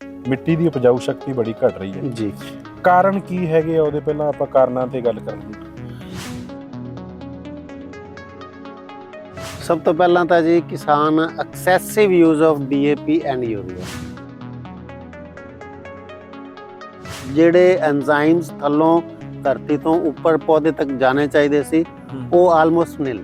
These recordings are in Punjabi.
ਮਿੱਟੀ ਦੀ ਉਪਜਾਊ ਸ਼ਕਤੀ ਬੜੀ ਘਟ ਰਹੀ ਹੈ। ਜੀ। ਕਾਰਨ ਕੀ ਹੈਗੇ ਆ? ਉਹਦੇ ਪਹਿਲਾਂ ਆਪਾਂ ਕਾਰਨਾਂ ਤੇ ਗੱਲ ਕਰਾਂਗੇ। ਸਭ ਤੋਂ ਪਹਿਲਾਂ ਤਾਂ ਜੀ ਕਿਸਾਨ excessive use of DAP and urea ਜਿਹੜੇ ਐਂਜ਼ਾਈਮਸ ਥੱਲੋਂ ਧਰਤੀ ਤੋਂ ਉੱਪਰ ਪੌਦੇ ਤੱਕ ਜਾਣੇ ਚਾਹੀਦੇ ਸੀ ਉਹ ਆਲਮੋਸਟ ਨਿਲ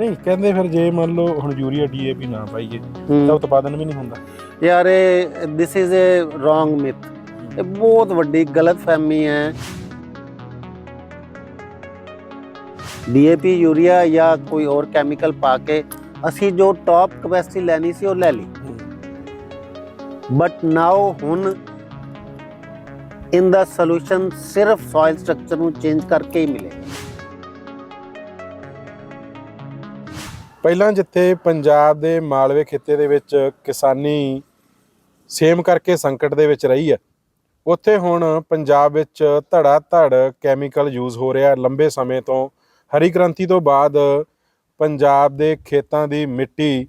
ਨਹੀਂ ਕਹਿੰਦੇ ਫਿਰ ਜੇ ਮੰਨ ਲਓ ਹੁਣ ਯੂਰੀਆ ਡੀਏਪੀ ਨਾ ਪਾਈਏ ਤਾਂ ਉਤਪਾਦਨ ਵੀ ਨਹੀਂ ਹੁੰਦਾ। ਯਾਰ ਇਹ this is a wrong myth ਇਹ ਬਹੁਤ ਵੱਡੀ ਗਲਤਫਹਿਮੀ ਹੈ। ਡੀਏਪੀ ਯੂਰੀਆ ਜਾਂ ਕੋਈ ਹੋਰ ਕੈਮੀਕਲ ਪਾ ਕੇ ਅਸੀਂ ਜੋ ਟਾਪ ਕਪੈਸਿਟੀ ਲੈਣੀ ਸੀ ਉਹ ਲੈ ਲਈ। ਬਟ ਨਾਓ ਹੁਣ ਇਨ ਦਾ ਸੋਲੂਸ਼ਨ ਸਿਰਫ ਸੋਇਲ ਸਟਰਕਚਰ ਨੂੰ ਚੇਂਜ ਕਰਕੇ ਹੀ ਮਿਲੇਗਾ ਪਹਿਲਾਂ ਜਿੱਥੇ ਪੰਜਾਬ ਦੇ ਮਾਲਵੇ ਖਿੱਤੇ ਦੇ ਵਿੱਚ ਕਿਸਾਨੀ ਸੇਮ ਕਰਕੇ ਸੰਕਟ ਦੇ ਵਿੱਚ ਰਹੀ ਹੈ, ਉੱਥੇ ਹੁਣ ਪੰਜਾਬ ਵਿੱਚ ਧੜਾ ਧੜ ਕੈਮੀਕਲ ਯੂਜ਼ ਹੋ ਰਿਹਾ ਲੰਬੇ ਸਮੇਂ ਤੋਂ ਹਰੀ ਕ੍ਰਾਂਤੀ ਤੋਂ ਬਾਅਦ ਪੰਜਾਬ ਦੇ ਖੇਤਾਂ ਦੀ ਮਿੱਟੀ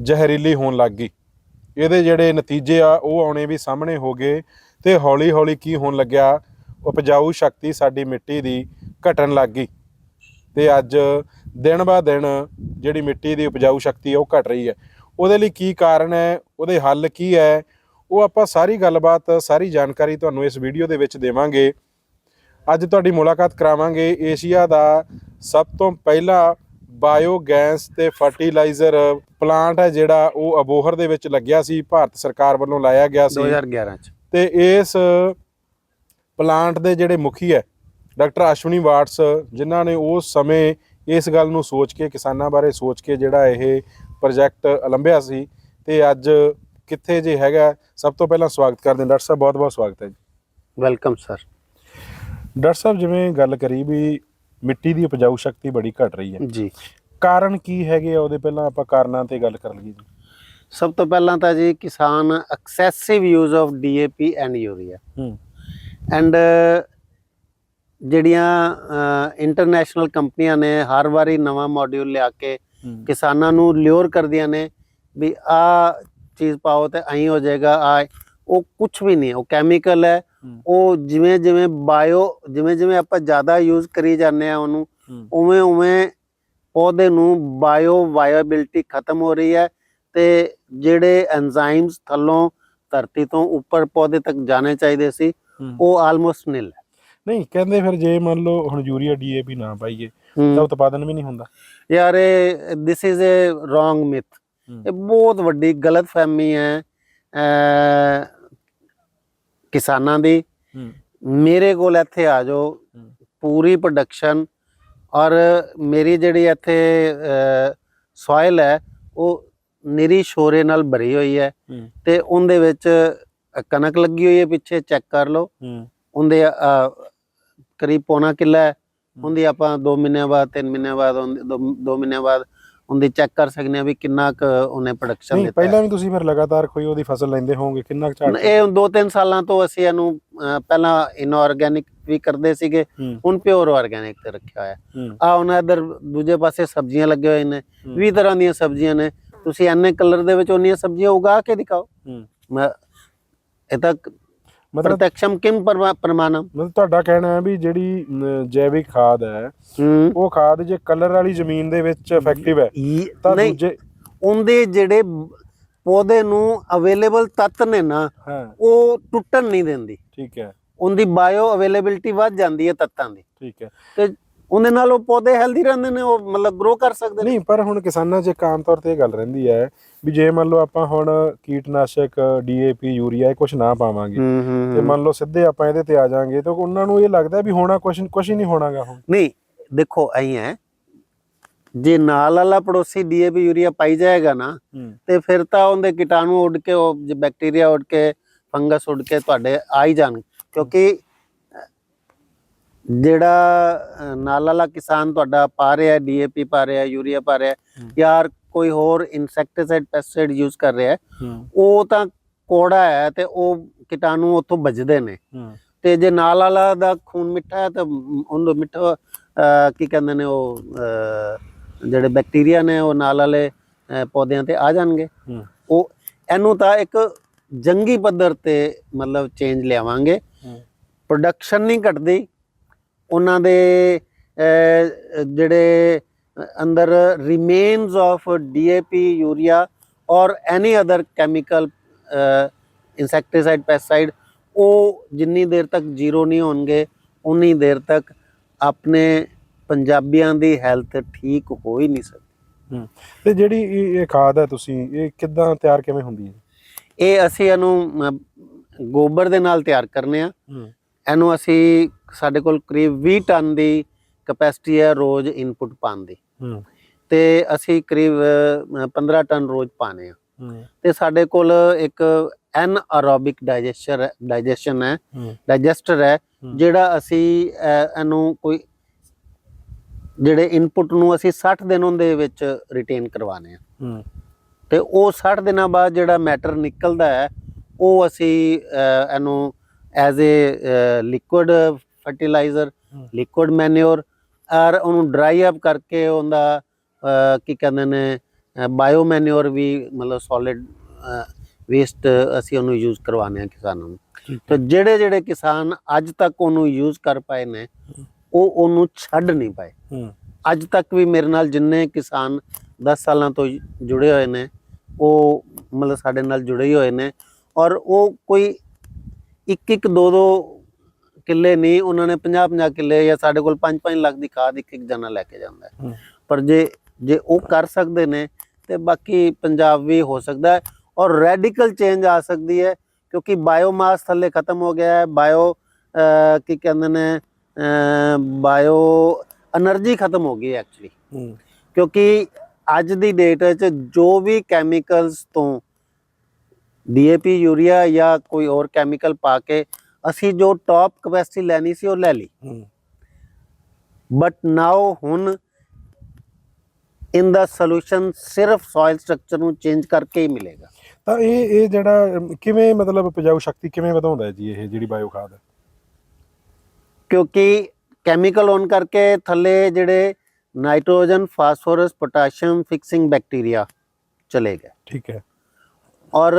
ਜ਼ਹਿਰੀਲੀ ਹੋਣ ਲੱਗ ਗਈ। ਇਹਦੇ ਜਿਹੜੇ ਨਤੀਜੇ ਆ, ਉਹ ਆਉਣੇ ਵੀ ਸਾਹਮਣੇ ਹੋ ਗਏ ਤੇ ਹੌਲੀ ਹੌਲੀ ਕੀ ਹੋਣ ਲੱਗਿਆ, ਉਪਜਾਊ ਸ਼ਕਤੀ ਸਾਡੀ ਮਿੱਟੀ ਦੀ ਘਟਣ ਲੱਗ ਗਈ। ਤੇ ਅੱਜ ਦਿਨ ਬਾ ਦਿਨ ਜਿਹੜੀ ਮਿੱਟੀ ਦੀ ਉਪਜਾਊ ਸ਼ਕਤੀ ਹੈ ਉਹ ਘਟ ਰਹੀ ਹੈ। ਉਹਦੇ ਲਈ ਕੀ ਕਾਰਨ ਹੈ? ਉਹਦੇ ਹੱਲ ਕੀ ਹੈ? ਉਹ ਆਪਾਂ ਸਾਰੀ ਗੱਲਬਾਤ ਸਾਰੀ ਜਾਣਕਾਰੀ ਤੁਹਾਨੂੰ ਇਸ ਵੀਡੀਓ ਦੇ ਵਿੱਚ ਦੇਵਾਂਗੇ। ਅੱਜ ਤੁਹਾਡੀ ਮੁਲਾਕਾਤ ਕਰਾਵਾਂਗੇ ਏਸ਼ੀਆ ਦਾ ਸਭ ਤੋਂ ਪਹਿਲਾ ਬਾਇਓਗੈਸ ਤੇ ਫਰਟੀਲਾਈਜ਼ਰ ਪਲਾਂਟ ਹੈ ਜਿਹੜਾ ਉਹ ਅਬੋਹਰ ਦੇ ਵਿੱਚ ਲੱਗਿਆ ਸੀ ਭਾਰਤ ਸਰਕਾਰ ਵੱਲੋਂ ਲਾਇਆ ਗਿਆ ਸੀ। 2011 ਚ। ਤੇ ਇਸ ਪਲਾਂਟ ਦੇ ਜਿਹੜੇ ਮੁਖੀ ਹੈ ਡਾਕਟਰ ਅਸ਼ਵਨੀ ਵਾਟਸ ਜਿਨ੍ਹਾਂ ਨੇ ਉਸ ਸਮੇਂ ਇਸ ਗੱਲ ਨੂੰ ਸੋਚ ਕੇ ਕਿਸਾਨਾਂ ਬਾਰੇ ਸੋਚ ਕੇ ਜਿਹੜਾ ਇਹ ਪ੍ਰੋਜੈਕਟ ਅਲੰਭਿਆ ਸੀ ਤੇ ਅੱਜ ਕਿੱਥੇ ਜੇ ਹੈਗਾ ਸਭ ਤੋਂ ਪਹਿਲਾਂ ਸਵਾਗਤ ਕਰਦੇ ਹਾਂ। ਡਾਕਟਰ ਸਾਹਿਬ ਬਹੁਤ ਬਹੁਤ ਸਵਾਗਤ ਹੈ ਜੀ। ਵੈਲਕਮ ਸਰ ਡਾਕਟਰ ਸਾਹਿਬ ਜਿਵੇਂ ਗੱਲ ਕਰੀ ਵੀ ਮਿੱਟੀ ਦੀ ਉਪਜਾਊ ਸ਼ਕਤੀ ਬੜੀ ਘਟ ਰਹੀ ਹੈ। ਜੀ। ਕਾਰਨ ਕੀ ਹੈਗੇ ਆ? ਉਹਦੇ ਪਹਿਲਾਂ ਆਪਾਂ ਕਾਰਨਾਂ ਤੇ ਗੱਲ ਕਰ ਲਈਏ ਜੀ। ਸਭ ਤੋਂ ਪਹਿਲਾਂ ਤਾਂ ਜੀ ਕਿਸਾਨ excessive use of DAP and urea ਹੂੰ। ਐਂਡ ਜਿਹੜੀਆਂ ਇੰਟਰਨੈਸ਼ਨਲ ਕੰਪਨੀਆਂ ਨੇ ਹਰ ਵਾਰੀ ਨਵਾਂ ਮਾਡਿਊਲ ਲਿਆ ਕੇ ਕਿਸਾਨਾਂ ਨੂੰ ਲਿਓਰ ਕਰਦੀਆਂ ਨੇ ਵੀ ਆ ਚੀਜ਼ ਪਾਓ ਤੇ ਐਂ ਹੋ ਜਾਏਗਾ ਆ ਉਹ ਕੁਝ ਵੀ ਨਹੀਂ ਉਹ ਕੈਮੀਕਲ ਹੈ। ਉਹ ਜਿਵੇਂ ਜਿਵੇਂ ਬਾਇਓ ਜਿਵੇਂ ਜਿਵੇਂ ਆਪਾਂ ਜ਼ਿਆਦਾ ਯੂਜ਼ ਕਰੀ ਜਾਂਦੇ ਆ ਉਹਨੂੰ। ਉਵੇਂ ਉਵੇਂ ਪੌਦੇ ਨੂੰ ਬਾਇਓ ਵਾਇਬਿਲਿਟੀ ਖਤਮ ਹੋ ਰਹੀ ਹੈ ਤੇ ਜਿਹੜੇ ਐਂਜ਼ਾਈਮਸ ਥੱਲੋਂ ਧਰਤੀ ਤੋਂ ਉੱਪਰ ਪੌਦੇ ਤੱਕ ਜਾਣੇ ਚਾਹੀਦੇ ਸੀ। ਉਹ ਆਲਮੋਸਟ ਨਿਲ ਹੈ ਨਹੀਂ ਕਹਿੰਦੇ ਫਿਰ ਜੇ ਮੰਨ ਲਓ ਹੁਣ ਯੂਰੀਆ ਡੀਏਪੀ ਨਾ ਪਾਈਏ ਹੂੰ। ਤਾਂ ਉਤਪਾਦਨ ਵੀ ਨਹੀਂ ਹੁੰਦਾ। ਯਾਰ ਇਹ this is a wrong myth ਹੂੰ। ਇਹ ਬਹੁਤ ਵੱਡੀ ਗਲਤਫਹਿਮੀ ਹੈ ਅਹ, ਕਿਸਾਨਾਂ ਦੀ। ਹੂੰ। ਮੇਰੇ ਕੋਲ ਇੱਥੇ ਆ ਜਾਓ ਹੂੰ। ਪੂਰੀ ਪ੍ਰੋਡਕਸ਼ਨ ਔਰ ਮੇਰੀ ਜਿਹੜੀ ਇੱਥੇ ਸੋਇਲ ਹੈ ਉਹ ਨਿਰੀ ਸ਼ੋਰੇ ਨਾਲ ਭਰੀ ਹੋਈ ਹੈ। ਹੂੰ। ਤੇ ਉਹਦੇ ਵਿੱਚ ਕਣਕ ਲੱਗੀ ਹੋਈ ਹੈ ਪਿੱਛੇ ਚੈੱਕ ਕਰ ਲਓ। ਹੂੰ। ਉਹਦੇ ਕਰੀਬ ਪੌਣਾ ਕਿੱਲਾ ਹੈ। ਉਹਦੀ ਆਪਾਂ 2 ਮਹੀਨਿਆਂ ਬਾਅਦ 3 ਮਹੀਨਿਆਂ ਬਾਅਦ 2 ਮਹੀਨਿਆਂ ਬਾਅਦ ਉਹਦੀ ਚੈੱਕ ਕਰ ਸਕਦੇ ਆ ਵੀ ਕਿੰਨਾ ਕੁ ਉਹਨੇ ਪ੍ਰੋਡਕਸ਼ਨ ਦਿੱਤਾ। ਪਹਿਲਾਂ ਵੀ ਤੁਸੀਂ ਫਿਰ ਲਗਾਤਾਰ ਕੋਈ ਉਹਦੀ ਫਸਲ ਲੈਂਦੇ ਹੋਵੋਗੇ ਕਿੰਨਾ ਕੁ ਝਾੜ ਇਹ 2-3 ਸਾਲਾਂ ਤੋਂ ਅਸੀਂ ਇਹਨੂੰ ਪਹਿਲਾਂ ਇਨਆਰਗੈਨਿਕ ਵੀ ਕਰਦੇ ਸੀਗੇ ਹੁਣ ਪਿਓਰ ਆਰਗੈਨਿਕ ਤੇ ਰੱਖਿਆ ਹੋਇਆ ਆ ਉਹਨਾਂ ਇਧਰ ਦੂਜੇ ਪਾਸੇ ਸਬਜ਼ੀਆਂ ਲੱਗੇ ਹੋਏ ਨੇ। 20 ਤਰ੍ਹਾਂ ਦੀਆਂ ਸਬਜ਼ੀਆਂ ਨੇ। ਤੁਸੀਂ ਐਨੇ ਕਲਰ ਦੇ ਵਿੱਚ ਉਹਨੀਆਂ ਸਬਜ਼ੀਆਂ ਉਗਾ ਕੇ ਦਿਖਾਓ। ਮੈਂ ਇਹ ਤਾਂ ਮਤਲਬ ਪ੍ਰਤੱਖਮ ਕਿਮ ਪਰਮਾ- ਪ੍ਰਮਾਣਮ? ਮਤਲਬ ਤੁਹਾਡਾ ਕਹਿਣਾ ਹੈ ਵੀ ਜਿਹੜੀ ਅਮ, ਜੈਵਿਕ ਖਾਦ ਹੈ ਹੂੰ। ਉਹ ਖਾਦ ਜੇ ਕਲਰ ਵਾਲੀ ਜ਼ਮੀਨ ਦੇ ਵਿੱਚ ਇਫੈਕਟਿਵ ਹੈ ਤਾਂ ਨਹੀਂ ਦੂਜੇ ਉਹਦੇ ਜਿਹੜੇ ਪੌਦੇ ਨੂੰ ਅਵੇਲੇਬਲ ਤੱਤ ਨੇ ਨਾ ਹਾਂ। ਉਹ ਟੁੱਟਣ ਨਹੀਂ ਦਿੰਦੀ। ਠੀਕ ਹੈ। ਉਹਦੀ ਬਾਇਓ ਅਵੇਲੇਬਿਲਟੀ ਵੱਧ ਜਾਂਦੀ ਹੈ ਤੱਤਾਂ ਦੀ। ਠੀਕ ਹੈ। ਤੇ ਉਹਦੇ ਨਾਲ ਉਹ ਪੌਦੇ ਹੈਲਦੀ ਰਹਿੰਦੇ ਨੇ ਉਹ ਮਤਲਬ ਗਰੋ ਕਰ ਸਕਦੇ ਨੇ। ਨਹੀਂ ਪਰ ਹੁਣ ਕਿਸਾਨਾਂ 'ਚ ਇੱਕ ਆਮ ਤੌਰ ਤੇ ਇਹ ਗੱਲ ਰਹਿੰਦੀ ਹੈ ਵੀ ਜੇ ਮੰਨ ਲਓ ਆਪਾਂ ਹੁਣ ਕੀਟਨਾਸ਼ਕ ਡੀਏਪੀ ਯੂਰੀਆ ਇਹ ਕੁਝ ਨਾ ਪਾਵਾਂਗੇ ਤੇ ਮੰਨ ਲਓ ਸਿੱਧੇ ਆਪਾਂ ਇਹਦੇ ਤੇ ਆ ਜਾਾਂਗੇ ਤਾਂ ਉਹਨਾਂ ਨੂੰ ਇਹ ਲੱਗਦਾ ਵੀ ਹੋਣਾ ਕੁਝ ਕੁਝ ਹੀ ਨਹੀਂ ਹੋਣਾਗਾ ਹੁਣ। ਨਹੀਂ ਦੇਖੋ ਐਂ ਹੈ ਜੇ ਨਾਲ ਵਾਲਾ ਪੜੋਸੀ ਡੀਏਪੀ ਯੂਰੀਆ ਪਾਈ ਜਾਏਗਾ ਨਾ ਤੇ ਫਿਰ ਤਾਂ ਉਹਦੇ ਕੀਟਾਣੂ ਉੱਡ ਕੇ ਉਹ ਬੈਕਟੀਰੀਆ ਉੱਡ ਕੇ ਫੰਗਸ ਉੱਡ ਕੇ ਤੁਹਾਡੇ ਆ ਹੀ ਜਾਣ ਕਿਉਂਕਿ ਜਿਹੜਾ ਨਾਲ ਵਾਲਾ ਕਿਸਾਨ ਤੁਹਾਡਾ ਪਾ ਰਿਹਾ ਡੀਏਪੀ ਪਾ ਰਿਹਾ ਯੂਰੀਆ ਪਾ ਰਿਹਾ। ਯਾਰ ਕੋਈ ਹੋਰ ਇਨਸੈਕਟੀਸਾਈਡ ਪੈਸਟੀਸਾਈਡ ਯੂਜ਼ ਕਰ ਰਿਹਾ ਉਹ ਤਾਂ ਕੋੜਾ ਹੈ ਤੇ ਉਹ ਕੀਟਾਣੂ ਉੱਥੋਂ ਬਚਦੇ ਨੇ। ਤੇ ਜੇ ਨਾਲ ਵਾਲਾ ਦਾ ਖੂਨ ਮਿੱਠਾ ਹੈ ਤਾਂ ਉਹਨੂੰ ਮਿੱਠਾ ਕੀ ਕਹਿੰਦੇ ਨੇ ਉਹ ਜਿਹੜੇ ਬੈਕਟੀਰੀਆ ਨੇ ਉਹ ਨਾਲ ਵਾਲੇ ਪੌਦਿਆਂ ਤੇ ਆ ਜਾਣਗੇ। ਉਹ ਇਹਨੂੰ ਤਾਂ ਇੱਕ ਜੰਗੀ ਪੱਧਰ ਤੇ ਮਤਲਬ ਚੇਂਜ ਲਿਆਵਾਂਗੇ। ਪ੍ਰੋਡਕਸ਼ਨ ਨਹੀਂ ਘਟਦੀ ਉਹਨਾਂ ਦੇ ਜਿਹੜੇ ਅੰਦਰ ਰਿਮੇਨਸ ਆਫ ਡੀਏਪੀ ਯੂਰੀਆ ਔਰ any other chemical insecticide pesticide ਉਹ ਜਿੰਨੀ ਦੇਰ ਤੱਕ ਜ਼ੀਰੋ ਨਹੀਂ ਹੋਣਗੇ ਉਨੀ ਦੇਰ ਤੱਕ ਆਪਣੇ ਪੰਜਾਬੀਆਂ ਦੀ ਹੈਲਥ ਠੀਕ ਹੋ ਹੀ ਨਹੀਂ ਸਕਦੀ। ਤੇ ਜਿਹੜੀ ਇਹ ਖਾਦ ਹੈ ਤੁਸੀਂ ਇਹ ਕਿੱਦਾਂ ਤਿਆਰ ਕਿਵੇਂ ਹੁੰਦੀ ਹੈ? ਇਹ ਅਸੀਂ ਇਹਨੂੰ ਗੋਬਰ ਦੇ ਨਾਲ ਤਿਆਰ ਕਰਨੇ ਆ। ਇਹਨੂੰ ਅਸੀਂ ਸਾਡੇ ਕੋਲ ਕਰੀਬ 20 ਟਨ ਦੀ ਕਪੈਸਿਟੀ ਹੈ ਰੋਜ਼ ਇਨਪੁਟ ਪਾਉਣ ਦੀ। ਤੇ ਅਸੀਂ ਕਰੀਬ ਅ, 15 ਟਨ ਰੋਜ਼ ਪਾਣੇ ਆ। ਹੂੰ। ਤੇ ਸਾਡੇ ਕੋਲ ਇੱਕ ਐਨ ਅਰੋਬਿਕ ਡਾਈਜੈਸਟਰ ਡਾਈਜੈਸ਼ਨ ਹੈ ਡਾਈਜੈਸਟਰ ਹੈ। ਜਿਹੜਾ ਅਸੀਂ ਇਹਨੂੰ ਕੋਈ ਜਿਹੜੇ ਇਨਪੁਟ ਨੂੰ ਅਸੀਂ 60 ਦਿਨ ਉਹਦੇ ਵਿੱਚ ਰਿਟੇਨ ਕਰਵਾਣੇ ਆ। ਹੂੰ। ਤੇ ਉਹ 60 ਦਿਨਾਂ ਬਾਅਦ ਜਿਹੜਾ ਮੈਟਰ ਨਿਕਲਦਾ ਹੈ ਉਹ ਅਸੀਂ ਇਹਨੂੰ as a liquid fertiliser. Liquid manure ਔਰ ਉਹਨੂੰ ਡਰਾਈ ਅਪ ਕਰਕੇ ਉਹਦਾ ਕੀ ਕਹਿੰਦੇ ਨੇ ਬਾਇਓ ਮੈਨਿਓਰ ਵੀ ਮਤਲਬ ਸੋਲਿਡ ਵੇਸਟ ਅਸੀਂ ਉਹਨੂੰ ਯੂਜ਼ ਕਰਵਾਉਂਦੇ ਹਾਂ ਕਿਸਾਨਾਂ ਨੂੰ। ਤੇ ਜਿਹੜੇ ਜਿਹੜੇ ਕਿਸਾਨ ਅੱਜ ਤੱਕ ਉਹਨੂੰ ਯੂਜ਼ ਕਰ ਪਾਏ ਨੇ ਉਹ ਉਹਨੂੰ ਛੱਡ ਨਹੀਂ ਪਾਏ। ਹੂੰ ਅੱਜ ਤੱਕ ਵੀ ਮੇਰੇ ਨਾਲ ਜਿੰਨੇ ਕਿਸਾਨ 10 ਸਾਲਾਂ ਤੋਂ ਜੁੜੇ ਹੋਏ ਨੇ ਉਹ ਮਤਲਬ ਸਾਡੇ ਨਾਲ ਜੁੜੇ ਹੀ ਹੋਏ ਨੇ ਔਰ ਉਹ ਕੋਈ ਇੱਕ ਇੱਕ ਦੋ ਦੋ ਕਿੱਲੇ ਨਹੀਂ ਉਹਨਾਂ ਨੇ 50 50 ਕਿੱਲੇ ਜਾਂ ਸਾਡੇ ਕੋਲ 5 5 ਲੱਖ ਦੀ ਖਾਦ ਇੱਕ ਇੱਕ ਜਣਾ ਲੈ ਕੇ ਜਾਂਦਾ ਪਰ ਜੇ ਜੇ ਉਹ ਕਰ ਸਕਦੇ ਨੇ ਤੇ ਬਾਕੀ ਪੰਜਾਬ ਵੀ ਹੋ ਸਕਦਾ ਔਰ ਰੈਡੀਕਲ ਚੇਂਜ ਆ ਸਕਦੀ ਹੈ ਕਿਉਂਕਿ ਬਾਇਓਮਾਸ ਥੱਲੇ ਖਤਮ ਹੋ ਗਿਆ ਹੈ ਬਾਇਓ ਕੀ ਕਹਿੰਦੇ ਨੇ ਬਾਇਓ એનર્ਜੀ ਖਤਮ ਹੋ ਗਈ ਐਕਚੁਅਲੀ ਕਿਉਂਕਿ ਅੱਜ ਦੀ ਡੇਟ ਵਿੱਚ ਜੋ ਵੀ ਕੈਮੀਕਲਸ ਤੋਂ ਡੀਏਪੀ ਯੂਰੀਆ ਜਾਂ ਕੋਈ ਹੋਰ ਕੈਮੀਕਲ ਪਾ ਕੇ ਅਸੀਂ ਜੋ ਟਾਪ ਕਪੈਸਿਟੀ ਲੈਣੀ ਸੀ ਉਹ ਲੈ ਲਈ। ਬਟ ਨਾਓ ਹੁਣ ਇਨ ਦਾ ਸੋਲੂਸ਼ਨ ਸਿਰਫ ਸੋਇਲ ਸਟਰਕਚਰ ਨੂੰ ਚੇਂਜ ਕਰਕੇ ਹੀ ਮਿਲੇਗਾ। ਤਾਂ ਇਹ ਇਹ ਜਿਹੜਾ ਕਿਵੇਂ ਮਤਲਬ ਉਪਜਾਊ ਸ਼ਕਤੀ ਕਿਵੇਂ ਵਧਾਉਂਦਾ ਹੈ ਜੀ ਇਹ ਜਿਹੜੀ ਬਾਇਓ ਖਾਦ? ਹੈ ਕਿਉਂਕਿ ਕੈਮੀਕਲ ਹੋਣ ਕਰਕੇ ਥੱਲੇ ਜਿਹੜੇ nitrogen phosphorus potassium fixing bacteria ਚਲੇ ਗਏ। ਠੀਕ ਹੈ। ਔਰ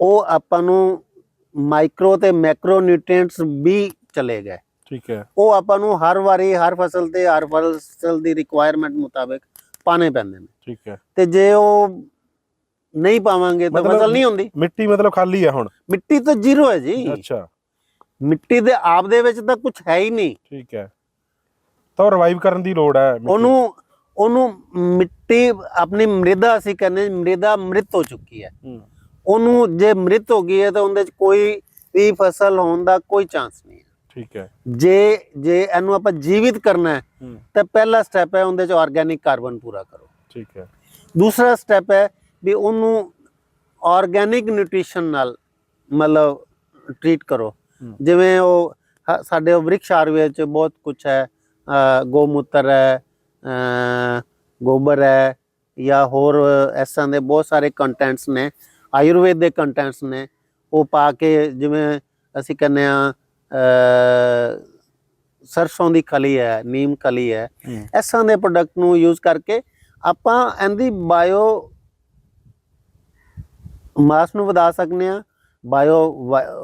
ਉਹ ਆਪਾਂ ਨੂੰ ਮਾਈਕਰੋ ਤੇ ਮੈਕਰੋ ਨਿਊਟ੍ਰੀਐਂਟਸ ਵੀ ਚਲੇ ਗਏ। ਠੀਕ ਹੈ। ਉਹ ਆਪਾਂ ਨੂੰ ਹਰ ਵਾਰੀ ਹਰ ਫਸਲ ਤੇ ਹਰ ਫਸਲ ਦੀ ਰਿਕੁਆਇਰਮੈਂਟ ਮੁਤਾਬਕ ਪਾਣੇ ਪੈਂਦੇ ਨੇ। ਠੀਕ ਹੈ। ਤੇ ਜੇ ਉਹ ਨਹੀਂ ਪਾਵਾਂਗੇ ਤਾਂ ਫਸਲ ਨਹੀਂ ਹੁੰਦੀ। ਮਿੱਟੀ ਮਤਲਬ ਖਾਲੀ ਹੈ ਹੁਣ? ਮਿੱਟੀ ਤਾਂ ਜ਼ੀਰੋ ਹੈ ਜੀ। ਅੱਛਾ। ਮਿੱਟੀ ਦੇ ਆਪ ਦੇ ਵਿੱਚ ਤਾਂ ਕੁਝ ਹੈ ਹੀ ਨਹੀਂ। ਠੀਕ ਹੈ। ਤਾਂ ਰਿਵਾਈਵ ਕਰਨ ਦੀ ਲੋੜ ਹੈ। ਉਹਨੂੰ ਉਹਨੂੰ ਮਿੱਟੀ ਆਪਣੀ ਮ੍ਰਿਦਾ ਅਸੀਂ ਕਹਿੰਦੇ ਮ੍ਰਿਦਾ ਮ੍ਰਿਤ ਹੋ ਚੁੱਕੀ ਹੈ। ਉਹਨੂੰ ਜੇ ਮ੍ਰਿਤ ਹੋ ਗਈ ਹੈ ਤਾਂ ਉਹਦੇ ਚ ਕੋਈ ਵੀ ਫਸਲ ਹੋਣ ਦਾ ਕੋਈ ਚਾਂਸ ਨਹੀਂ ਹੈ। ਠੀਕ ਹੈ। ਜੇ ਜੇ ਇਹਨੂੰ ਆਪਾਂ ਜੀਵਿਤ ਕਰਨਾ ਹੈ ਤਾਂ ਪਹਿਲਾ ਸਟੈਪ ਹੈ ਉਹਦੇ ਚ ਆਰਗੇਨਿਕ ਕਾਰਬਨ ਪੂਰਾ ਕਰੋ। ਠੀਕ ਹੈ। ਦੂਸਰਾ ਸਟੈਪ ਹੈ ਵੀ ਉਹਨੂੰ ਆਰਗੇਨਿਕ ਨਿਊਟ੍ਰੀਸ਼ਨ ਨਾਲ ਮਤਲਬ ਟ੍ਰੀਟ ਕਰੋ। ਜਿਵੇਂ ਉਹ ਸਾਡੇ ਵ੍ਰਿਕਸ਼ ਆਯੁਰਵੇਦ ਚ ਬਹੁਤ ਕੁਝ ਹੈ ਗੋਮੂਤਰ ਹੈ ਗੋਬਰ ਹੈ ਜਾਂ ਹੋਰ ਤਰ੍ਹਾਂ ਦੇ ਬਹੁਤ ਸਾਰੇ ਕੰਟੈਂਟਸ ਨੇ ਆਯੁਰਵੇਦ ਦੇ ਕੰਟੈਂਟਸ ਨੇ ਉਹ ਪਾ ਕੇ ਜਿਵੇਂ ਅਸੀਂ ਕਹਿੰਦੇ ਆ ਸਰਸੋਂ ਦੀ ਖਲੀ ਹੈ ਨੀਮ ਖਲੀ ਹੈ ਤਰ੍ਹਾਂ ਦੇ ਪ੍ਰੋਡਕਟ ਨੂੰ ਯੂਜ਼ ਕਰਕੇ ਆਪਾਂ ਇਹਦੀ ਬਾਇਓ ਮਾਸ ਨੂੰ ਵਧਾ ਸਕਨੇ ਆ ਬਾਇਓ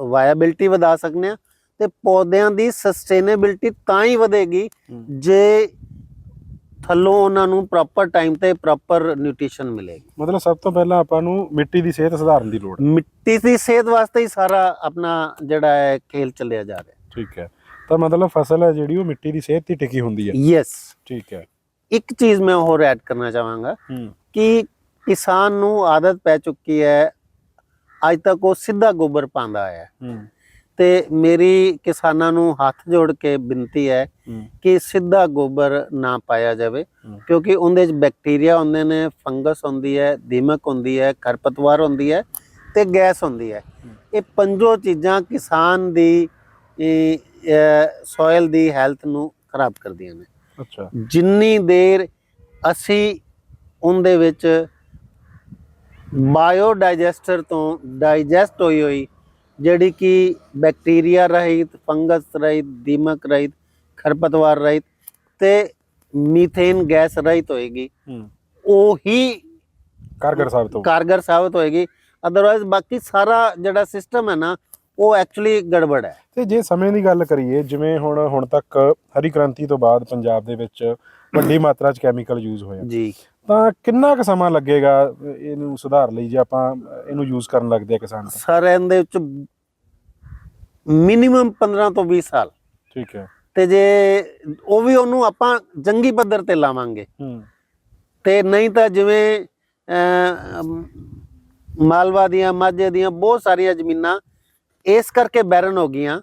ਵਾਇਬਿਲਿਟੀ ਵਧਾ ਸਕਨੇ ਆ ਤੇ ਪੌਦਿਆਂ ਦੀ ਸਸਟੇਨੇਬਿਲਿਟੀ ਤਾਂ ਹੀ ਵਧੇਗੀ। ਜੇ ਥੱਲੋਂ ਉਹਨਾਂ ਨੂੰ ਪ੍ਰੋਪਰ ਟਾਈਮ ਤੇ ਪ੍ਰੋਪਰ ਨਿਊਟ੍ਰੀਸ਼ਨ ਮਿਲੇਗੀ। ਮਤਲਬ ਸਭ ਤੋਂ ਪਹਿਲਾਂ ਆਪਾਂ ਨੂੰ ਮਿੱਟੀ ਦੀ ਸਿਹਤ ਸੁਧਾਰਨ ਦੀ ਲੋੜ ਹੈ। ਮਿੱਟੀ ਦੀ ਸਿਹਤ ਵਾਸਤੇ ਹੀ ਸਾਰਾ ਆਪਣਾ ਜਿਹੜਾ ਹੈ ਖੇਲ ਚੱਲਿਆ ਜਾ ਰਿਹਾ। ਠੀਕ ਹੈ। ਤਾਂ ਮਤਲਬ ਫਸਲ ਹੈ ਜਿਹੜੀ ਉਹ ਮਿੱਟੀ ਦੀ ਸਿਹਤ ਤੇ ਟਿਕੀ ਹੁੰਦੀ ਹੈ। ਯੈਸ ਠੀਕ ਹੈ। ਇੱਕ ਚੀਜ਼ ਮੈਂ ਹੋਰ ਐਡ ਕਰਨਾ ਚਾਹਾਂਗਾ ਕਿ ਕਿਸਾਨ ਨੂੰ ਆਦਤ ਪੈ ਚੁੱਕੀ ਹੈ ਅੱਜ ਤੱਕ ਉਹ ਸਿੱਧਾ ਗੋਬਰ ਪਾਉਂਦਾ ਹੂੰ। ਤੇ ਮੇਰੀ ਕਿਸਾਨਾਂ ਨੂੰ ਹੱਥ ਜੋੜ ਕੇ ਬੇਨਤੀ ਹੈ ਕਿ ਸਿੱਧਾ ਗੋਬਰ ਨਾ ਪਾਇਆ ਜਾਵੇ। ਕਿਉਂਕਿ ਉਹਦੇ ਵਿੱਚ ਬੈਕਟੀਰੀਆ ਹੁੰਦੇ ਨੇ ਫੰਗਸ ਹੁੰਦੀ ਹੈ ਦੀਮਕ ਹੁੰਦੀ ਹੈ ਖਰਪਤਵਾਰ ਹੁੰਦੀ ਹੈ ਤੇ ਗੈਸ ਹੁੰਦੀ ਹੈ। ਇਹ ਪੰਜੋ ਚੀਜ਼ਾਂ ਕਿਸਾਨ ਦੀ ਸੋਇਲ ਦੀ ਹੈਲਥ ਨੂੰ ਖਰਾਬ ਕਰਦੀਆਂ ਨੇ। ਅੱਛਾ। ਜਿੰਨੀ ਦੇਰ ਅਸੀਂ ਉਹਦੇ ਵਿੱਚ ਬਾਇਓ ਡਾਈਜੈਸਟਰ ਤੋਂ ਡਾਈਜੈਸਟ ਹੋਈ ਹੋਈ ਜਿਹੜੀ ਕਿ ਬੈਕਟੀਰੀਆ ਰਹਿਤ ਫੰਗਸ ਰਹਿਤ ਦੀਮਕ ਰਹਿਤ ਖਰਪਤਵਾਰ ਰਹਿਤ ਤੇ ਮੀਥੇਨ ਗੈਸ ਰਹਿਤ ਹੋਏਗੀ। ਉਹ ਹੀ ਕਾਰਗਰ ਸਾਬਤ ਹੋ ਕਾਰਗਰ ਸਾਬਤ ਹੋਏਗੀ। ਅਦਰਵਾਇਜ਼ ਬਾਕੀ ਸਾਰਾ ਜਿਹੜਾ ਸਿਸਟਮ ਹੈ ਨਾ ਉਹ ਐਕਚੁਅਲੀ ਗੜਬੜ ਹੈ। ਤੇ ਜੇ ਸਮੇਂ ਦੀ ਗੱਲ ਕਰੀਏ ਜਿਵੇਂ ਹੁਣ ਹੁਣ ਤੱਕ ਹਰੀ ਕ੍ਰਾਂਤੀ ਤੋਂ ਬਾਅਦ ਪੰਜਾਬ ਦੇ ਵਿੱਚ ਵੱਡੀ ਮਾਤਰਾ 'ਚ ਕੈਮੀਕਲ ਯੂਜ਼ ਹੋਇਆ। ਜੀ। ਤਾਂ ਕਿੰਨਾ ਕੁ ਸਮਾਂ ਲੱਗੇਗਾ ਇਹਨੂੰ ਸੁਧਾਰ ਲਈ ਜੇ ਆਪਾਂ ਇਹਨੂੰ ਯੂਜ਼ ਕਰਨ ਲੱਗਦੇ ਆ ਕਿਸਾਨ ਤਾਂ? ਸਰ ਇਹਦੇ ਵਿੱਚ ਮਿਨੀਮਮ 15 ਤੋਂ 20 ਸਾਲ। ਠੀਕ ਹੈ। ਤੇ ਜੇ ਉਹ ਵੀ ਉਹਨੂੰ ਆਪਾਂ ਜੰਗੀ ਪੱਧਰ ਤੇ ਲਾਵਾਂਗੇ। ਹੂੰ। ਤੇ ਨਹੀਂ ਤਾਂ ਜਿਵੇਂ ਮਾਲਵਾ ਦੀਆਂ ਮਾਝੇ ਦੀਆਂ ਬਹੁਤ ਸਾਰੀਆਂ ਜ਼ਮੀਨਾਂ ਇਸ ਕਰਕੇ ਬੈਰਨ ਹੋ ਗਈਆਂ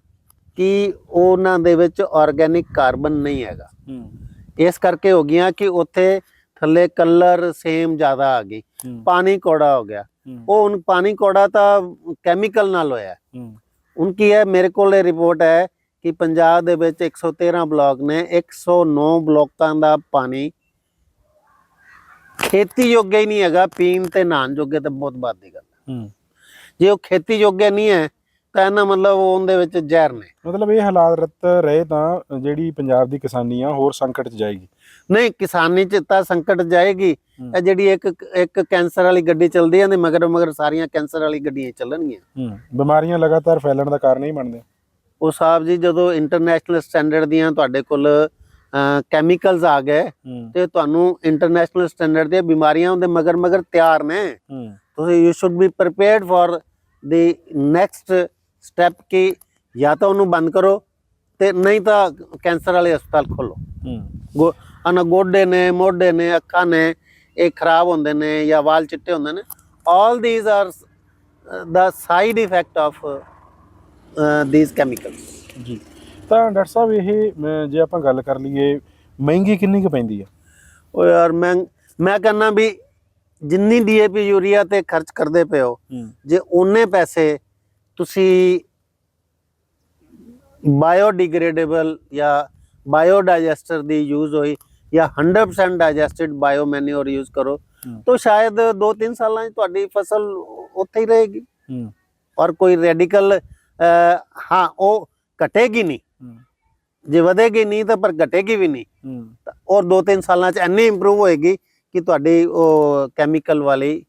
ਕਿ ਉਹਨਾਂ ਦੇ ਵਿੱਚ ਆਰਗੈਨਿਕ ਕਾਰਬਨ ਨਹੀਂ ਹੈਗਾ। ਹੂੰ। ਇਸ ਕਰਕੇ ਹੋ ਗਈਆਂ ਕਿ ਉੱਥੇ ਥੱਲੇ ਕਲਰ ਸੇਮ ਜ਼ਿਆਦਾ ਆ ਗਈ। ਪਾਣੀ ਕੋੜਾ ਹੋ ਗਿਆ। ਉਹ ਹੁਣ ਪਾਣੀ ਕੋੜਾ ਤਾਂ ਕੈਮੀਕਲ ਨਾਲ ਹੋਇਆ। ਹੂੰ। ਹੁਣ ਕੀ ਹੈ ਮੇਰੇ ਕੋਲ ਇਹ ਰਿਪੋਰਟ ਹੈ ਕਿ ਪੰਜਾਬ ਦੇ ਵਿੱਚ 113 ਬਲਾਕ ਨੇ 109 ਬਲਾਕਾਂ ਦਾ ਪਾਣੀ ਖੇਤੀ ਯੋਗ ਹੀ ਨਹੀਂ ਹੈਗਾ ਪੀਣ ਤੇ ਨਹਾਣ ਜੋਗੇ ਤੇ ਬਹੁਤ ਬਾਤ ਦੀ ਗੱਲ ਜੇ ਉਹ ਖੇਤੀ ਯੋਗ ਨਹੀਂ ਹੈ ਤਾਂ ਇਹਨਾਂ ਮਤਲਬ ਉਹਦੇ ਵਿੱਚ ਜ਼ਹਿਰ ਨੇ। ਮਤਲਬ ਇਹ ਹਾਲਾਤ ਰਹੇ ਤਾਂ ਜਿਹੜੀ ਪੰਜਾਬ ਦੀ ਕਿਸਾਨੀ ਆ ਹੋਰ ਸੰਕਟ 'ਚ ਜਾਏਗੀ। ਨਹੀਂ ਕਿਸਾਨੀ ਚ ਤਾਂ ਸੰਕਟ ਜਾਏਗੀ। ਇਹ ਜਿਹੜੀ ਇੱਕ ਇੱਕ ਕੈਂਸਰ ਵਾਲੀ ਗੱਡੀ ਚੱਲਦੀ ਹੈ ਤੇ ਮਗਰ ਮਗਰ ਸਾਰੀਆਂ ਕੈਂਸਰ ਵਾਲੀ ਗੱਡੀਆਂ ਚੱਲਣਗੀਆਂ। ਬਿਮਾਰੀਆਂ ਲਗਾਤਾਰ ਫੈਲਣ ਦਾ ਕਾਰਨ ਹੀ ਬਣਦੇ ਉਹ ਸਾਹਿਬ ਜੀ ਜਦੋਂ ਇੰਟਰਨੈਸ਼ਨਲ ਸਟੈਂਡਰਡ ਦੀਆਂ ਤੁਹਾਡੇ ਕੋਲ ਕੈਮੀਕਲਸ ਆ ਗਏ ਤੇ ਤੁਹਾਨੂੰ ਇੰਟਰਨੈਸ਼ਨਲ ਸਟੈਂਡਰਡ ਦੀਆਂ ਬਿਮਾਰੀਆਂ ਉਹਦੇ ਮਗਰ ਮਗਰ ਤਿਆਰ ਨੇ। ਤੁਸੀਂ you should be prepared for the next step ਕਿ ਜਾਂ ਤਾਂ ਉਹਨੂੰ ਬੰਦ ਕਰੋ ਤੇ ਨਹੀਂ ਤਾਂ ਕੈਂਸਰ ਵਾਲੇ ਹਸਪਤਾਲ ਖੋਲੋ। ਹੂੰ। ਅਨ ਗੋਡੇ ਨੇ ਮੋਢੇ ਨੇ ਅੱਖਾਂ ਨੇ ਇਹ ਖਰਾਬ ਹੁੰਦੇ ਨੇ ਜਾਂ ਵਾਲ ਚਿੱਟੇ ਹੁੰਦੇ ਨੇ। All these are the side effect of these chemicals ਜੀ। ਤਾਂ ਡਾਕਟਰ ਸਾਹਿਬ ਇਹ ਜੇ ਆਪਾਂ ਗੱਲ ਕਰ ਲਈਏ ਮਹਿੰਗੀ ਕਿੰਨੀ ਕੁ ਪੈਂਦੀ ਹੈ ਉਹ ਯਾਰ ਮੈਂ ਮੈਂ ਕਹਿੰਦਾ ਵੀ ਜਿੰਨੀ ਡੀਏਪੀ ਯੂਰੀਆ ਤੇ ਖਰਚ ਕਰਦੇ ਪਏ ਹੋ ਜੇ ਉਹਨੇ ਪੈਸੇ ਤੁਸੀਂ ਬਾਇਓਡੀਗ੍ਰੇਡੇਬਲ ਜਾਂ ਬਾਇਓਡਾਈਜੈਸਟਰ ਦੀ ਯੂਜ਼ ਹੋਈ ਜਾਂ 100% ਡਾਈਜੈਸਟਡ ਬਾਇਓ ਮੈਨੂਅਰ ਯੂਜ਼ ਕਰੋ। ਤਾਂ ਸ਼ਾਇਦ 2-3 ਸਾਲਾਂ 'ਚ ਤੁਹਾਡੀ ਫਸਲ ਉੱਥੇ ਹੀ ਰਹੇਗੀ। ਔਰ ਕੋਈ ਰੈਡੀਕਲ ਹਾਂ ਉਹ ਘਟੇਗੀ ਨਹੀਂ। ਜੇ ਵਧੇਗੀ ਨਹੀਂ ਤਾਂ ਪਰ ਘਟੇਗੀ ਵੀ ਨਹੀਂ। ਔਰ 2-3 ਸਾਲਾਂ 'ਚ ਇੰਨੀ ਇੰਪਰੂਵ ਹੋਏਗੀ ਕਿ ਤੁਹਾਡੀ ਉਹ ਕੈਮੀਕਲ ਵਾਲੀ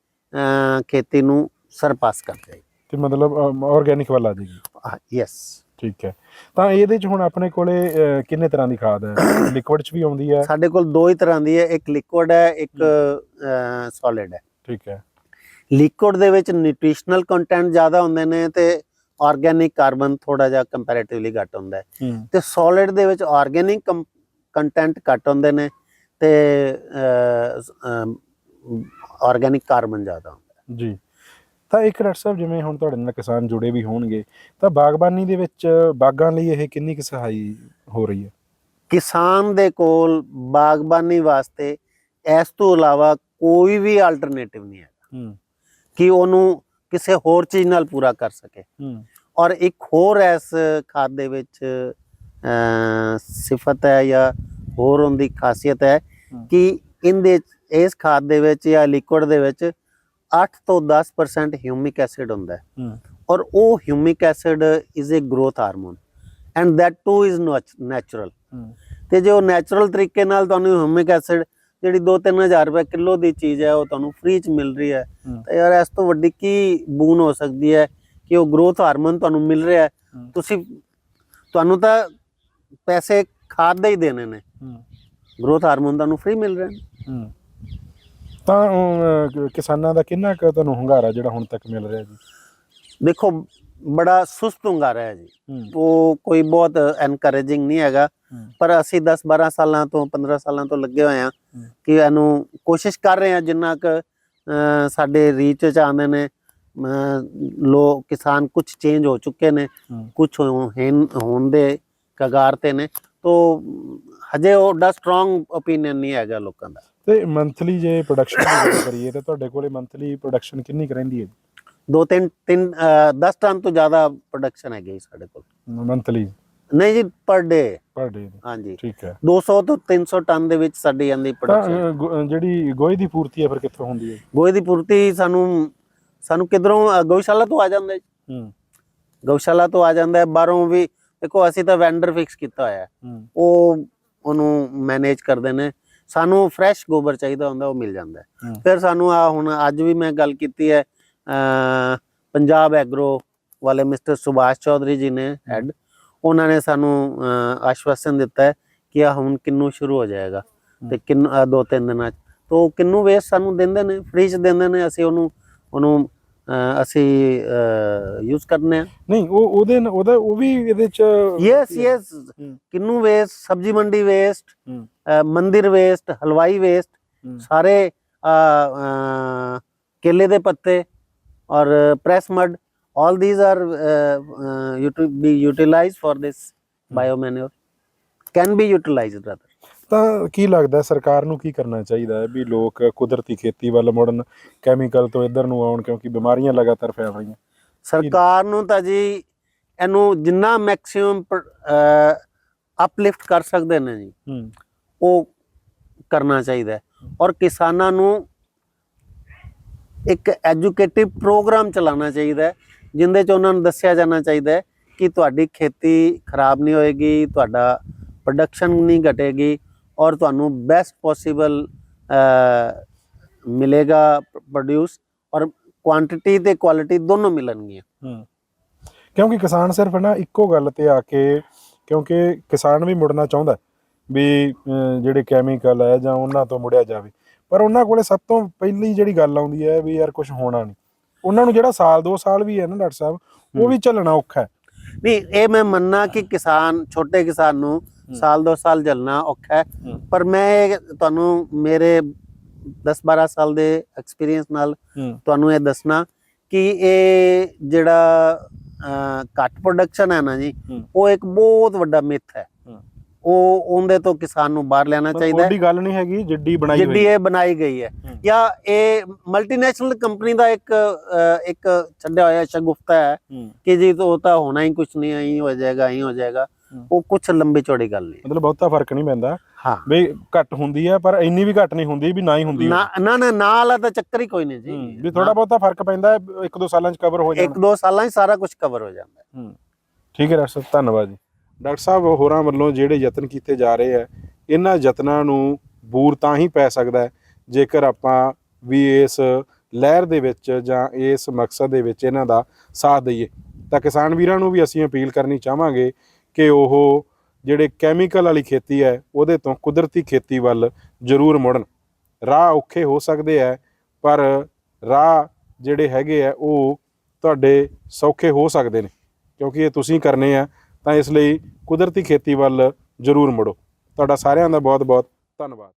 ਖੇਤੀ ਨੂੰ ਸਰਪਾਸ ਕਰ ਜਾਏਗੀ। ਤੇ ਮਤਲਬ ਆਰਗੇਨਿਕ ਵੱਲ ਆ ਜਾਏਗੀ। ਯੈਸ ਠੀਕ ਹੈ। ਤਾਂ ਇਹਦੇ ਚ ਹੁਣ ਆਪਣੇ ਕੋਲੇ ਅਹ, ਕਿੰਨੇ ਤਰ੍ਹਾਂ ਦੀ ਖਾਦ ਹੈ? ਲਿਕਵਿਡ ਚ ਵੀ ਆਉਂਦੀ ਹੈ? ਸਾਡੇ ਕੋਲ ਦੋ ਹੀ ਤਰ੍ਹਾਂ ਦੀ ਹੈ ਇੱਕ ਲਿਕੁਇਡ ਹੈ ਇੱਕ ਸੋਲਿਡ ਹੈ। ਠੀਕ ਹੈ। ਲਿਕੁਇਡ ਦੇ ਵਿੱਚ ਨਿਊਟ੍ਰੀਸ਼ਨਲ ਕੰਟੈਂਟ ਜ਼ਿਆਦਾ ਹੁੰਦੇ ਨੇ ਤੇ ਆਰਗੈਨਿਕ ਕਾਰਬਨ ਥੋੜਾ ਜਿਹਾ ਕੰਪੈਰੀਟਿਵਲੀ ਘੱਟ ਹੁੰਦਾ ਹੈ। ਹੂੰ। ਤੇ ਸੋਲਿਡ ਦੇ ਵਿੱਚ ਆਰਗੈਨਿਕ ਕੰਟੈਂਟ ਘੱਟ ਹੁੰਦੇ ਨੇ ਤੇ ਆਰਗੈਨਿਕ ਕਾਰਬਨ ਜ਼ਿਆਦਾ ਹੁੰਦਾ ਹੈ। ਜੀ। ਤਾਂ ਇੱਕ ਡਾਕਟਰ ਸਾਹਿਬ ਜਿਵੇਂ ਹੁਣ ਤੁਹਾਡੇ ਨਾਲ ਕਿਸਾਨ ਜੁੜੇ ਵੀ ਹੋਣਗੇ ਤਾਂ ਬਾਗਬਾਨੀ ਦੇ ਵਿੱਚ ਬਾਗਾਂ ਲਈ ਇਹ ਕਿੰਨੀ ਕੁ ਸਹਾਈ ਹੋ ਰਹੀ ਹੈ? ਕਿਸਾਨ ਦੇ ਕੋਲ ਬਾਗਬਾਨੀ ਵਾਸਤੇ ਇਸ ਤੋਂ ਇਲਾਵਾ ਕੋਈ ਵੀ ਆਲਟਰਨੇਟਿਵ ਨਹੀਂ ਹੈ ਹੂੰ। ਕਿ ਉਹਨੂੰ ਕਿਸੇ ਹੋਰ ਚੀਜ਼ ਨਾਲ ਪੂਰਾ ਕਰ ਸਕੇ। ਔਰ ਇੱਕ ਹੋਰ ਇਸ ਖਾਦ ਦੇ ਵਿੱਚ ਸਿਫਤ ਹੈ ਜਾਂ ਹੋਰ ਉਹਦੀ ਖਾਸੀਅਤ ਹੈ। ਕਿ ਇਹਦੇ ਇਸ ਖਾਦ ਦੇ ਵਿੱਚ ਜਾਂ ਲਿਕੁਇਡ ਦੇ ਵਿੱਚ 8 ਤੋਂ 10% ਹਿਊਮਿਕ ਐਸਿਡ ਹੁੰਦਾ ਹੈ। ਔਰ ਉਹ humic acid is a growth hormone and that too is natural ਤੇ ਜੇ ਉਹ ਨੈਚੁਰਲ ਤਰੀਕੇ ਨਾਲ ਤੁਹਾਨੂੰ ਹਿਊਮਿਕ ਐਸਿਡ ਜਿਹੜੀ 2-3000 ਰੁਪਏ ਕਿਲੋ ਦੀ ਚੀਜ਼ ਹੈ ਉਹ ਤੁਹਾਨੂੰ ਫ੍ਰੀ ਚ ਮਿਲ ਰਹੀ ਹੈ। ਤਾਂ ਯਾਰ ਇਸ ਤੋਂ ਵੱਡੀ ਕੀ ਬੂਨ ਹੋ ਸਕਦੀ ਹੈ ਕਿ ਉਹ ਗਰੋਥ ਹਾਰਮੋਨ ਤੁਹਾਨੂੰ ਮਿਲ ਰਿਹਾ ਹੈ। ਤੁਸੀਂ ਤੁਹਾਨੂੰ ਤਾਂ ਪੈਸੇ ਖਾਦ ਦੇ ਹੀ ਦੇਣੇ ਨੇ। ਗਰੋਥ ਹਾਰਮੋਨ ਤੁਹਾਨੂੰ ਫ੍ਰੀ ਮਿਲ ਰਿਹਾ ਹੂੰ। ਤਾਂ ਅਹ, ਕਿਸਾਨਾਂ ਦਾ ਕਿੰਨਾ ਕੁ ਤੁਹਾਨੂੰ ਹੁੰਗਾਰਾ ਜਿਹੜਾ ਹੁਣ ਤੱਕ ਮਿਲ ਰਿਹਾ ਜੀ? ਦੇਖੋ ਬੜਾ ਸੁਸਤ ਹੁੰਗਾਰਾ ਹੈ ਜੀ। ਹੂੰ। ਉਹ ਕੋਈ ਬਹੁਤ ਐਨਕਰੇਜਿੰਗ ਨਹੀਂ ਹੈਗਾ। ਪਰ ਅਸੀਂ 10 12 ਸਾਲਾਂ ਤੋਂ 15 ਸਾਲਾਂ ਤੋਂ ਲੱਗੇ ਹੋਏ ਹੂੰ। ਕਿ ਇਹਨੂੰ ਕੋਸ਼ਿਸ਼ ਕਰ ਰਹੇ ਹਾਂ ਜਿੰਨਾ ਕੁ ਅਹ, ਸਾਡੇ ਰੀਚ ਚ ਆਉਂਦੇ ਨੇ। ਲੋ ਕਿਸਾਨ ਕੁਝ ਚੇਂਜ ਹੋ ਚੁੱਕੇ ਨੇ। ਹੂੰ। ਕੁਝ ਹੋਣ ਦੇ ਕਗਾਰ ਤੇ ਨੇ। ਤੋ ਹਜੇ ਉਹ ਦਾ ਸਟਰੋਂਗ ਓਪੀਨੀਅਨ ਨਹੀਂ ਹੈਗਾ ਲੋਕਾਂ ਦਾ। ਤੇ ਮੰਥਲੀ ਜੇ ਪ੍ਰੋਡਕਸ਼ਨ ਦੀ ਗੱਲ ਕਰੀਏ ਤਾਂ ਤੁਹਾਡੇ ਕੋਲੇ ਮੰਥਲੀ ਪ੍ਰੋਡਕਸ਼ਨ ਕਿੰਨੀ ਕੁ ਰਹਿੰਦੀ ਹੈ? ਦੋ ਤਿੰਨ ਤਿੰਨ 10 ਟਨ ਤੋਂ ਜ਼ਿਆਦਾ ਪ੍ਰੋਡਕਸ਼ਨ ਹੈਗੀ ਸਾਡੇ ਕੋਲ। ਮੰਥਲੀ ਨਹੀਂ ਜੀ ਪਰ ਡੇ ਪਰ ਡੇ ਹਾਂਜੀ। ਠੀਕ ਹੈ। 200 ਤੋਂ 300 ਟਨ ਦੇ ਵਿੱਚ ਸਾਡੀ ਤਾਂ ਪ੍ਰੋਡਕਸ਼ਨ ਜਿਹੜੀ ਗੋਹੇ ਦੀ ਪੂਰਤੀ ਹੈ ਫਿਰ ਕਿੱਥੋਂ ਹੁੰਦੀ ਹੈ? ਗੋਹੇ ਦੀ ਪੂਰਤੀ ਸਾਨੂੰ ਸਾਨੂੰ ਕਿਧਰੋਂ ਗਊਸ਼ਾਲਾ ਤੋਂ ਆ ਜਾਂਦਾ ਹੈ ਹੂੰ। ਗਊਸ਼ਾਲਾ ਤੋਂ ਆ ਜਾਂਦਾ ਹੈ। ਬਾਹਰੋਂ ਵੀ ਦੇਖੋ ਅਸੀਂ ਤਾਂ ਵੈਂਡਰ ਫਿਕਸ ਕੀਤਾ ਹੋਇਆ ਹੂੰ। ਉਹ ਉਹਨੂੰ ਮੈਨੇਜ ਕਰਦੇ ਨੇ ਸਾਨੂੰ ਫਰੈਸ਼ ਗੋਬਰ ਚਾਹੀਦਾ ਹੁੰਦਾ ਉਹ ਮਿਲ ਜਾਂਦਾ। ਫਿਰ ਸਾਨੂੰ ਆ ਹੁਣ ਅੱਜ ਵੀ ਮੈਂ ਗੱਲ ਕੀਤੀ ਹੈ ਪੰਜਾਬ ਐਗਰੋ ਵਾਲੇ ਮਿਸਟਰ ਸੁਭਾਸ਼ ਚੌਧਰੀ ਜੀ ਨੇ ਹੈਡ ਉਹਨਾਂ ਨੇ ਸਾਨੂੰ ਆਸ਼ਵਾਸਨ ਦਿੱਤਾ ਹੈ ਕਿ ਆ ਹੁਣ ਕਿੰਨੂ ਸ਼ੁਰੂ ਹੋ ਜਾਏਗਾ ਤੇ ਕਿੰਨ ਦੋ ਤਿੰਨ ਦਿਨਾਂ ਚ। ਤੋਂ ਕਿੰਨੂ ਵੇਸਟ ਸਾਨੂੰ ਦਿੰਦੇ ਨੇ ਫ੍ਰੀ ਚ ਦਿੰਦੇ ਨੇ ਅਸੀਂ ਉਹਨੂੰ ਉਹਨੂੰ ਅਸੀਂ ਯੂਜ਼ ਕਰਨੇ ਆ ਨਹੀਂ ਉਹ ਉਹਦੇ ਉਹਦਾ ਉਹ ਵੀ ਇਹਦੇ ਚ ਯੈਸ ਯੈਸ। ਕਿੰਨੂ ਵੇਸਟ ਸਬਜੀ ਮੰਡੀ ਵੇਸਟ। ਮੰਦਿਰ ਵੇਸਟ ਹਲਵਾਈ ਵੇਸਟ। ਸਾਰੇ ਕੇਲੇ ਦੇ ਪੱਤੇ ਔਰ press mud all these are uh, uh, be utilized for this biomanure can be utilized rather ਤਾਂ ਕੀ ਲੱਗਦਾ ਸਰਕਾਰ ਨੂੰ ਕੀ ਕਰਨਾ ਚਾਹੀਦਾ ਹੈ ਵੀ ਲੋਕ ਕੁਦਰਤੀ ਖੇਤੀ ਵੱਲ ਮੁੜਨ ਕੈਮੀਕਲ ਤੋਂ ਇੱਧਰ ਨੂੰ ਆਉਣ ਕਿਉਂਕਿ ਬਿਮਾਰੀਆਂ ਲਗਾਤਾਰ ਫੈਲ ਰਹੀਆਂ। ਸਰਕਾਰ ਨੂੰ ਤਾਂ ਜੀ ਇਹਨੂੰ ਜਿੰਨਾ ਮੈਕਸਿਮਮ ਅਪਲਿਫਟ ਕਰ ਸਕਦੇ ਨੇ ਜੀ ਉਹ ਕਰਨਾ ਚਾਹੀਦਾ ਹੈ। ਔਰ ਕਿਸਾਨਾਂ ਨੂੰ ਇੱਕ ਐਜੂਕੇਟਿਵ ਪ੍ਰੋਗਰਾਮ ਚਲਾਉਣਾ ਚਾਹੀਦਾ ਹੈ ਜਿੰਦੇ ਚ ਉਹਨਾਂ ਨੂੰ ਦੱਸਿਆ ਜਾਣਾ ਚਾਹੀਦਾ ਹੈ ਕਿ ਤੁਹਾਡੀ ਖੇਤੀ ਖਰਾਬ ਨਹੀਂ ਹੋਏਗੀ ਤੁਹਾਡਾ ਪ੍ਰੋਡਕਸ਼ਨ ਨਹੀਂ ਘਟੇਗੀ ਔਰ ਤੁਹਾਨੂੰ ਬੈਸਟ ਪੋਸੀਬਲ ਮਿਲੇਗਾ ਪ੍ਰੋਡਿਊਸ ਔਰ ਕੁਆਂਟੀਟੀ ਤੇ ਕੁਆਲਿਟੀ ਦੋਨੋਂ ਮਿਲਣਗੀਆਂ। ਕਿਉਂਕਿ ਕਿਸਾਨ ਸਿਰਫ ਨਾ ਇੱਕੋ ਗੱਲ ਤੇ ਆ ਕੇ ਕਿਉਂਕਿ ਕਿਸਾਨ ਵੀ ਮੁੜਨਾ ਚਾਹੁੰਦਾ ਵੀ ਜਿਹੜੇ ਕੈਮੀਕਲ ਹੈ ਜਾਂ ਉਹਨਾਂ ਤੋਂ ਮੁੜਿਆ ਜਾਵੇ। ਪਰ ਉਹਨਾਂ ਕੋਲੇ ਸਭ ਤੋਂ ਪਹਿਲੀ ਜਿਹੜੀ ਗੱਲ ਆਉਂਦੀ ਹੈ ਵੀ ਯਾਰ ਕੁਝ ਹੋਣਾ ਨਹੀਂ। ਉਹਨਾਂ ਨੂੰ ਜਿਹੜਾ ਸਾਲ 2 ਸਾਲ ਵੀ ਹੈ ਨਾ ਡਾਕਟਰ ਸਾਹਿਬ ਉਹ ਵੀ ਚੱਲਣਾ ਔਖਾ ਹੈ। ਨਹੀਂ ਇਹ ਮੈਂ ਮੰਨਣਾ ਕਿ ਕਿਸਾਨ ਛੋਟੇ ਕਿਸਾਨ ਨੂੰ ਸਾਲ ਦੋ ਸਾਲ ਜਲਣਾ ਔਖਾ ਹੈ ਹੂੰ। ਪਰ ਮੈਂ ਤੁਹਾਨੂੰ ਮੇਰੇ 10 12 ਸਾਲ ਦੇ ਐਕਸਪੀਰੀਅੰਸ ਨਾਲ ਹੂੰ ਤੁਹਾਨੂੰ ਇਹ ਦੱਸਣਾ ਕਿ ਇਹ ਜਿਹੜਾ ਘੱਟ ਪ੍ਰੋਡਕਸ਼ਨ ਹੈ ਨਾ ਜੀ ਹੂੰ। ਉਹ ਇੱਕ ਬਹੁਤ ਵੱਡਾ ਮਿਥ ਹੈ ਹੂੰ। ਉਹ ਉਹਦੇ ਤੋਂ ਕਿਸਾਨ ਨੂੰ ਬਾਹਰ ਲੈਣਾ ਚਾਹੀਦਾ ਹੈ ਉਹਦੀ ਗੱਲ ਨਹੀਂ ਹੈਗੀ ਜਿੱਡੀ ਬਣਾਈ ਜਿੱਡੀ ਹੋਈ ਇਹ ਬਣਾਈ ਗਈ ਹੈ ਹੂੰ। ਜਾਂ ਇਹ ਮਲਟੀਨੈਸ਼ਨਲ ਕੰਪਨੀ ਦਾ ਇੱਕ ਇੱਕ ਛੱਡਿਆ ਹੋਇਆ ਸ਼ਗੁਫਤਾ ਹੈ ਹੂੰ। ਕਿ ਜੀ ਉਹ ਤਾਂ ਹੋਣਾ ਹੀ ਕੁਝ ਨਹੀਂ ਐਂ ਹੋ ਜਾਏਗਾ ਐਂ ਹੋ ਜਾਏਗਾ ਹੂੰ। ਉਹ ਕੁਝ ਲੰਬੀ ਚੌੜੀ ਗੱਲ ਨਹੀਂ। ਮਤਲਬ ਬਹੁਤਾ ਫ਼ਰਕ ਨਹੀਂ ਪੈਂਦਾ। ਹਾਂ। ਵੀ ਘੱਟ ਹੁੰਦੀ ਹੈ ਪਰ ਇੰਨੀ ਵੀ ਘੱਟ ਨਹੀਂ ਹੁੰਦੀ ਵੀ ਨਾ ਹੀ ਹੁੰਦੀ ਨਾ ਨਾ ਨਾ ਨਾ ਵਾਲਾ ਤਾਂ ਚੱਕਰ ਹੀ ਕੋਈ ਨਹੀਂ ਜੀ। ਵੀ ਥੋੜਾ ਬਹੁਤਾ ਫ਼ਰਕ ਪੈਂਦਾ ਇੱਕ ਦੋ ਸਾਲਾਂ ਚ ਕਵਰ ਹੋ ਇੱਕ ਜਾਂਦਾ ਦੋ ਸਾਲਾਂ 'ਚ ਸਾਰਾ ਕੁਝ ਕਵਰ ਹੋ ਜਾਂਦਾ। ਹੈ ਠੀਕ ਹੈ ਡਾਕਟਰ ਸਾਹਿਬ ਧੰਨਵਾਦ ਜੀ। ਡਾਕਟਰ ਸਾਹਿਬ ਹੋਰਾਂ ਵੱਲੋਂ ਜਿਹੜੇ ਯਤਨ ਕੀਤੇ ਜਾ ਰਹੇ ਆ ਇਹਨਾਂ ਯਤਨਾਂ ਨੂੰ ਬੂਰ ਤਾਂ ਹੀ ਪੈ ਸਕਦਾ ਜੇਕਰ ਆਪਾਂ ਵੀ ਇਸ ਲਹਿਰ ਦੇ ਵਿੱਚ ਜਾਂ ਇਸ ਮਕਸਦ ਦੇ ਵਿੱਚ ਇਹਨਾਂ ਦਾ ਸਾਥ ਦਈਏ। ਤਾਂ ਕਿਸਾਨ ਵੀਰਾਂ ਨੂੰ ਵੀ ਅਸੀਂ ਅਪੀਲ ਕਰਨੀ ਚਾਹਾਂਗੇ ਕਿ ਉਹ ਜਿਹੜੇ ਕੈਮੀਕਲ ਵਾਲੀ ਖੇਤੀ ਹੈ, ਉਹਦੇ ਤੋਂ ਕੁਦਰਤੀ ਖੇਤੀ ਵੱਲ ਜ਼ਰੂਰ ਮੁੜਨ। ਰਾਹ ਔਖੇ ਹੋ ਸਕਦੇ ਆ ਪਰ ਰਾਹ ਜਿਹੜੇ ਹੈਗੇ ਆ ਉਹ ਤੁਹਾਡੇ ਸੌਖੇ ਹੋ ਸਕਦੇ ਨੇ। ਕਿਉਂਕਿ ਇਹ ਤੁਸੀਂ ਕਰਨੇ ਆ, ਤਾਂ ਇਸ ਲਈ ਕੁਦਰਤੀ ਖੇਤੀ ਵੱਲ ਜ਼ਰੂਰ ਮੁੜੋ। ਤੁਹਾਡਾ ਸਾਰਿਆਂ ਦਾ ਬਹੁਤ ਬਹੁਤ ਧੰਨਵਾਦ।